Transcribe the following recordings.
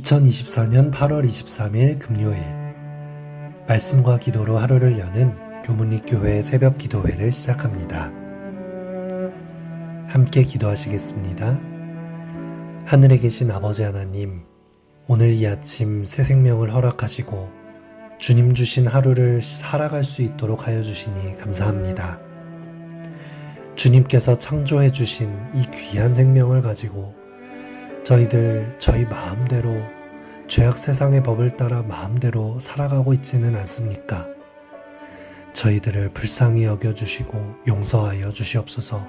2024년 8월 23일 금요일 말씀과 기도로 하루를 여는 교문리 교회 새벽 기도회를 시작합니다. 함께 기도하시겠습니다. 하늘에 계신 아버지 하나님, 오늘 이 아침 새 생명을 허락하시고 주님 주신 하루를 살아갈 수 있도록 하여 주시니 감사합니다. 주님께서 창조해 주신 이 귀한 생명을 가지고 저희들 저희 마음대로 죄악 세상의 법을 따라 마음대로 살아가고 있지는 않습니까? 저희들을 불쌍히 여겨주시고 용서하여 주시옵소서.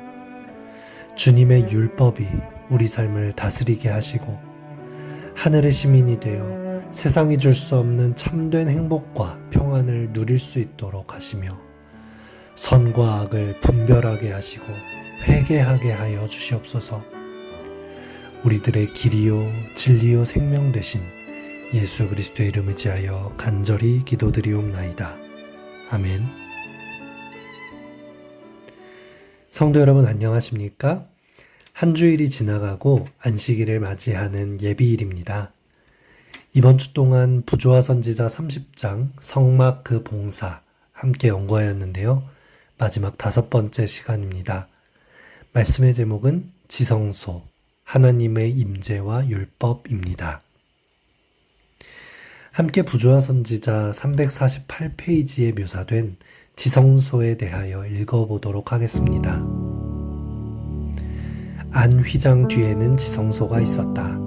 주님의 율법이 우리 삶을 다스리게 하시고 하늘의 시민이 되어 세상이 줄 수 없는 참된 행복과 평안을 누릴 수 있도록 하시며 선과 악을 분별하게 하시고 회개하게 하여 주시옵소서. 우리들의 길이요 진리요 생명 되신 예수 그리스도의 이름 의지하여 간절히 기도드리옵나이다. 아멘. 성도 여러분 안녕하십니까? 한 주일이 지나가고 안식일을 맞이하는 예비일입니다. 이번 주 동안 부조화 선지자 30장 성막 그 봉사 함께 연구하였는데요. 마지막 다섯 번째 시간입니다. 말씀의 제목은 지성소 하나님의 임재와 율법입니다. 함께 부조화 선지자 348페이지에 묘사된 지성소에 대하여 읽어보도록 하겠습니다. 안휘장 뒤에는 지성소가 있었다.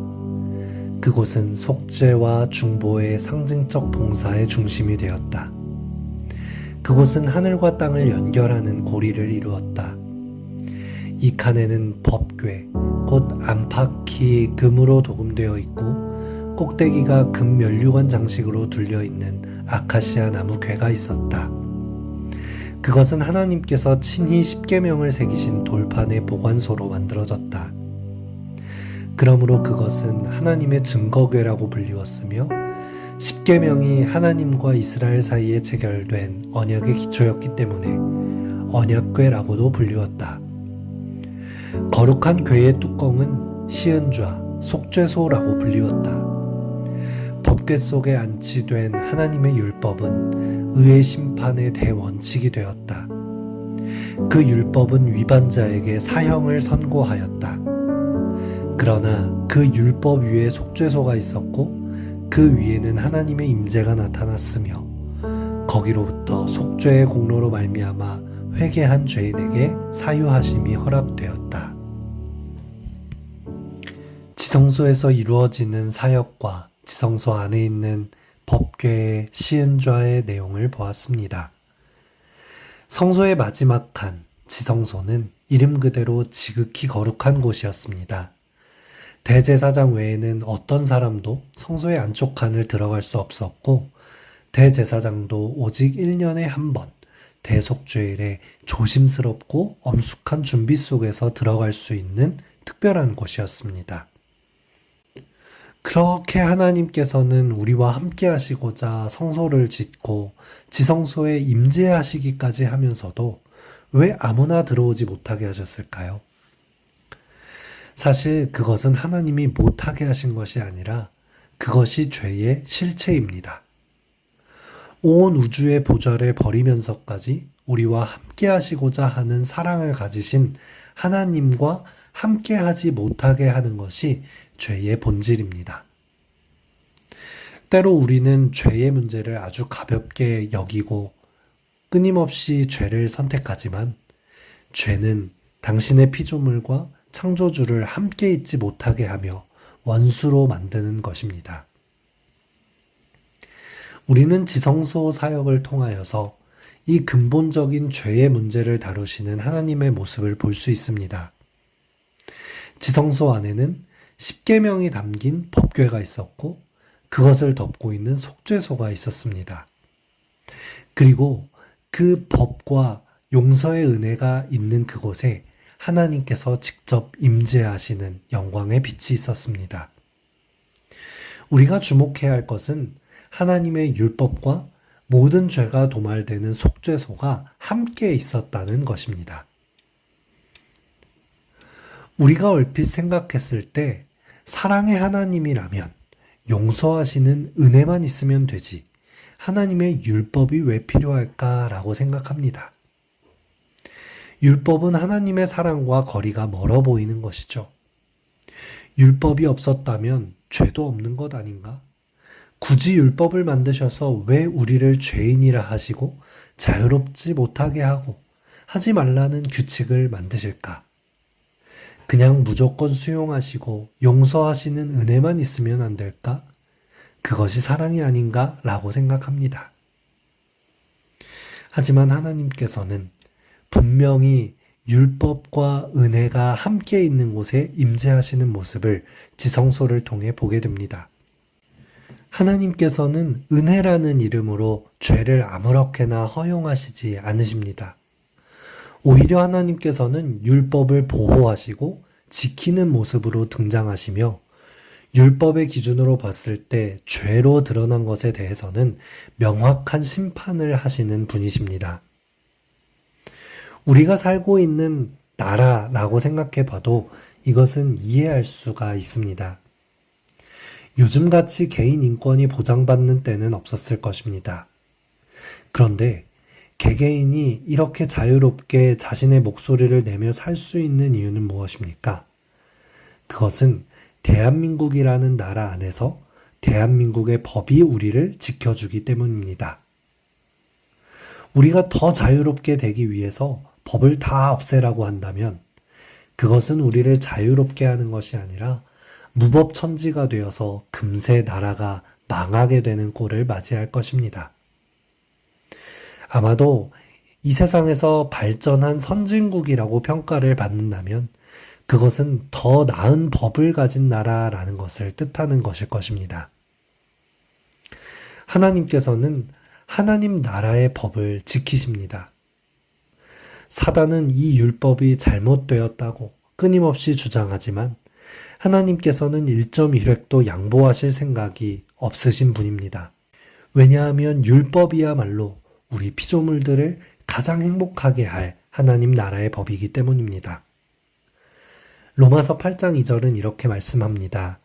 그곳은 속죄와 중보의 상징적 봉사의 중심이 되었다. 그곳은 하늘과 땅을 연결하는 고리를 이루었다. 이 칸에는 법궤, 곧 안팎이 금으로 도금되어 있고 꼭대기가 금 면류관 장식으로 둘려 있는 아카시아 나무 궤가 있었다. 그것은 하나님께서 친히 십계명을 새기신 돌판의 보관소로 만들어졌다. 그러므로 그것은 하나님의 증거궤라고 불리웠으며 십계명이 하나님과 이스라엘 사이에 체결된 언약의 기초였기 때문에 언약궤라고도 불리웠다. 거룩한 궤의 뚜껑은 시은좌, 속죄소라고 불리웠다. 법궤 속에 안치된 하나님의 율법은 의의 심판의 대원칙이 되었다. 그 율법은 위반자에게 사형을 선고하였다. 그러나 그 율법 위에 속죄소가 있었고 그 위에는 하나님의 임재가 나타났으며 거기로부터 속죄의 공로로 말미암아 회개한 죄인에게 사유하심이 허락되었다. 지성소에서 이루어지는 사역과 지성소 안에 있는 법궤의 시은좌의 내용을 보았습니다. 성소의 마지막 칸, 지성소는 이름 그대로 지극히 거룩한 곳이었습니다. 대제사장 외에는 어떤 사람도 성소의 안쪽 칸을 들어갈 수 없었고, 대제사장도 오직 1년에 한 번, 대속죄일에 조심스럽고 엄숙한 준비 속에서 들어갈 수 있는 특별한 곳이었습니다. 그렇게 하나님께서는 우리와 함께 하시고자 성소를 짓고 지성소에 임재하시기까지 하면서도 왜 아무나 들어오지 못하게 하셨을까요? 사실 그것은 하나님이 못하게 하신 것이 아니라 그것이 죄의 실체입니다. 온 우주의 보좌를 버리면서까지 우리와 함께 하시고자 하는 사랑을 가지신 하나님과 함께 하지 못하게 하는 것이 죄의 본질입니다. 때로 우리는 죄의 문제를 아주 가볍게 여기고 끊임없이 죄를 선택하지만 죄는 당신의 피조물과 창조주를 함께 있지 못하게 하며 원수로 만드는 것입니다. 우리는 지성소 사역을 통하여서 이 근본적인 죄의 문제를 다루시는 하나님의 모습을 볼 수 있습니다. 지성소 안에는 십계명이 담긴 법궤가 있었고 그것을 덮고 있는 속죄소가 있었습니다. 그리고 그 법과 용서의 은혜가 있는 그곳에 하나님께서 직접 임재하시는 영광의 빛이 있었습니다. 우리가 주목해야 할 것은 하나님의 율법과 모든 죄가 도말되는 속죄소가 함께 있었다는 것입니다. 우리가 얼핏 생각했을 때 사랑의 하나님이라면 용서하시는 은혜만 있으면 되지. 하나님의 율법이 왜 필요할까라고 생각합니다. 율법은 하나님의 사랑과 거리가 멀어 보이는 것이죠. 율법이 없었다면 죄도 없는 것 아닌가? 굳이 율법을 만드셔서 왜 우리를 죄인이라 하시고 자유롭지 못하게 하고 하지 말라는 규칙을 만드실까? 그냥 무조건 수용하시고 용서하시는 은혜만 있으면 안 될까? 그것이 사랑이 아닌가? 라고 생각합니다. 하지만 하나님께서는 분명히 율법과 은혜가 함께 있는 곳에 임재하시는 모습을 지성소를 통해 보게 됩니다. 하나님께서는 은혜라는 이름으로 죄를 아무렇게나 허용하시지 않으십니다. 오히려 하나님께서는 율법을 보호하시고 지키는 모습으로 등장하시며 율법의 기준으로 봤을 때 죄로 드러난 것에 대해서는 명확한 심판을 하시는 분이십니다. 우리가 살고 있는 나라라고 생각해 봐도 이것은 이해할 수가 있습니다. 요즘같이 개인 인권이 보장받는 때는 없었을 것입니다. 그런데 개개인이 이렇게 자유롭게 자신의 목소리를 내며 살 수 있는 이유는 무엇입니까? 그것은 대한민국이라는 나라 안에서 대한민국의 법이 우리를 지켜주기 때문입니다. 우리가 더 자유롭게 되기 위해서 법을 다 없애라고 한다면 그것은 우리를 자유롭게 하는 것이 아니라 무법천지가 되어서 금세 나라가 망하게 되는 꼴을 맞이할 것입니다. 아마도 이 세상에서 발전한 선진국이라고 평가를 받는다면 그것은 더 나은 법을 가진 나라라는 것을 뜻하는 것일 것입니다. 하나님께서는 하나님 나라의 법을 지키십니다. 사단은 이 율법이 잘못되었다고 끊임없이 주장하지만 하나님께서는 1.1획도 양보하실 생각이 없으신 분입니다. 왜냐하면 율법이야말로 우리 피조물들을 가장 행복하게 할 하나님 나라의 법이기 때문입니다. 로마서 8장 2절은 이렇게 말씀합니다.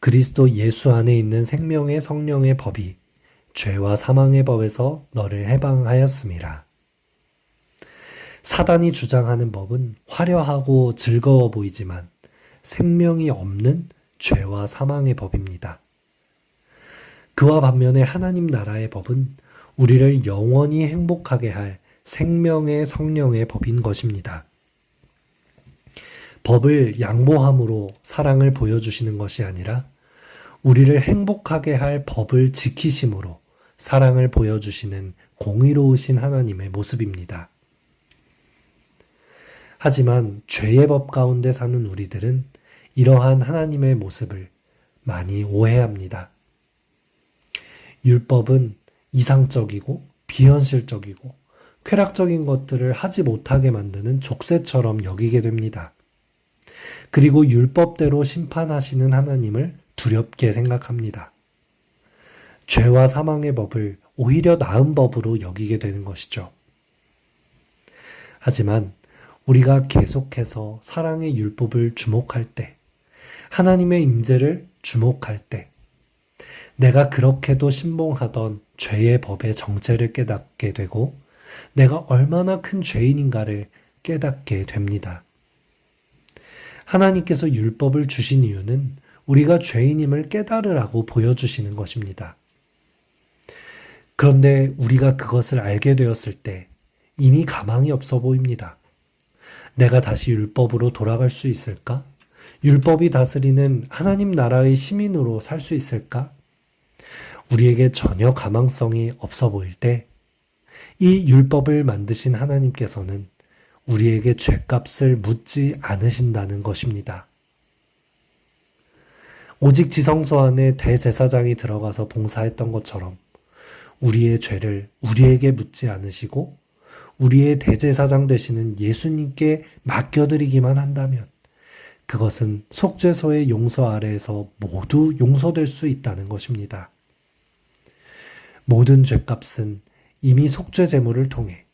그리스도 예수 안에 있는 생명의 성령의 법이 죄와 사망의 법에서 너를 해방하였음이라. 사단이 주장하는 법은 화려하고 즐거워 보이지만 생명이 없는 죄와 사망의 법입니다. 그와 반면에 하나님 나라의 법은 우리를 영원히 행복하게 할 생명의 성령의 법인 것입니다. 법을 양보함으로 사랑을 보여주시는 것이 아니라 우리를 행복하게 할 법을 지키심으로 사랑을 보여주시는 공의로우신 하나님의 모습입니다. 하지만 죄의 법 가운데 사는 우리들은 이러한 하나님의 모습을 많이 오해합니다. 율법은 이상적이고 비현실적이고 쾌락적인 것들을 하지 못하게 만드는 족쇄처럼 여기게 됩니다. 그리고 율법대로 심판하시는 하나님을 두렵게 생각합니다. 죄와 사망의 법을 오히려 나은 법으로 여기게 되는 것이죠. 하지만 우리가 계속해서 사랑의 율법을 주목할 때, 하나님의 임재를 주목할 때, 내가 그렇게도 신봉하던 죄의 법의 정체를 깨닫게 되고, 내가 얼마나 큰 죄인인가를 깨닫게 됩니다. 하나님께서 율법을 주신 이유는 우리가 죄인임을 깨달으라고 보여주시는 것입니다. 그런데 우리가 그것을 알게 되었을 때 이미 가망이 없어 보입니다. 내가 다시 율법으로 돌아갈 수 있을까? 율법이 다스리는 하나님 나라의 시민으로 살 수 있을까? 우리에게 전혀 가망성이 없어 보일 때, 이 율법을 만드신 하나님께서는 우리에게 죄값을 묻지 않으신다는 것입니다. 오직 지성소 안에 대제사장이 들어가서 봉사했던 것처럼 우리의 죄를 우리에게 묻지 않으시고 우리의 대제사장 되시는 예수님께 맡겨드리기만 한다면 그것은 속죄소의 용서 아래에서 모두 용서될 수 있다는 것입니다. 모든 죄값은 이미 속죄 제물을 통해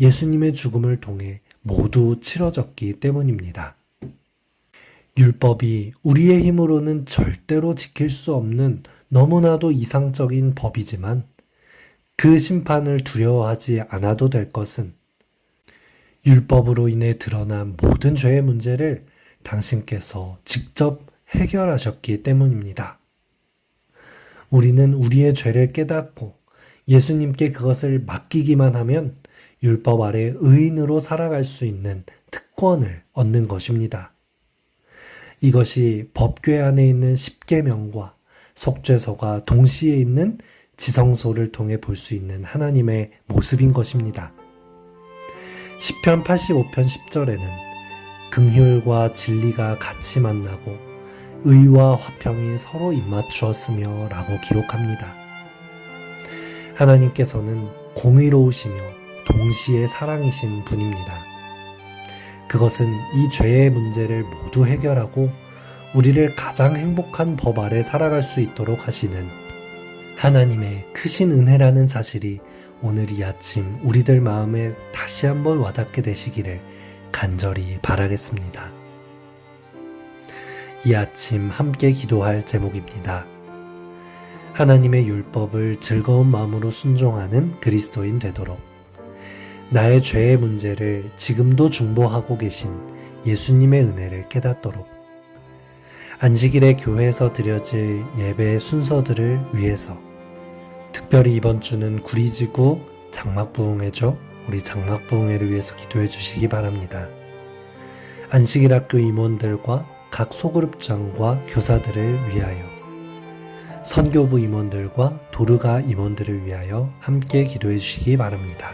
예수님의 죽음을 통해 모두 치러졌기 때문입니다. 율법이 우리의 힘으로는 절대로 지킬 수 없는 너무나도 이상적인 법이지만 그 심판을 두려워하지 않아도 될 것은 율법으로 인해 드러난 모든 죄의 문제를 당신께서 직접 해결하셨기 때문입니다. 우리는 우리의 죄를 깨닫고 예수님께 그것을 맡기기만 하면 율법 아래 의인으로 살아갈 수 있는 특권을 얻는 것입니다. 이것이 법궤 안에 있는 십계명과 속죄서가 동시에 있는 지성소를 통해 볼 수 있는 하나님의 모습인 것입니다. 시편 85편 10절에는 긍휼과 진리가 같이 만나고 의와 화평이 서로 입맞추었으며 라고 기록합니다. 하나님께서는 공의로우시며 동시에 사랑이신 분입니다. 그것은 이 죄의 문제를 모두 해결하고 우리를 가장 행복한 법 아래 살아갈 수 있도록 하시는 하나님의 크신 은혜라는 사실이 오늘 이 아침 우리들 마음에 다시 한번 와닿게 되시기를 간절히 바라겠습니다. 이 아침 함께 기도할 제목입니다. 하나님의 율법을 즐거운 마음으로 순종하는 그리스도인 되도록 나의 죄의 문제를 지금도 중보하고 계신 예수님의 은혜를 깨닫도록 안식일에 교회에서 드려질 예배 순서들을 위해서 특별히 이번 주는 구리지구 장막부흥회죠. 우리 장막부흥회를 위해서 기도해 주시기 바랍니다. 안식일 학교 임원들과 각 소그룹장과 교사들을 위하여 선교부 임원들과 도르가 임원들을 위하여 함께 기도해 주시기 바랍니다.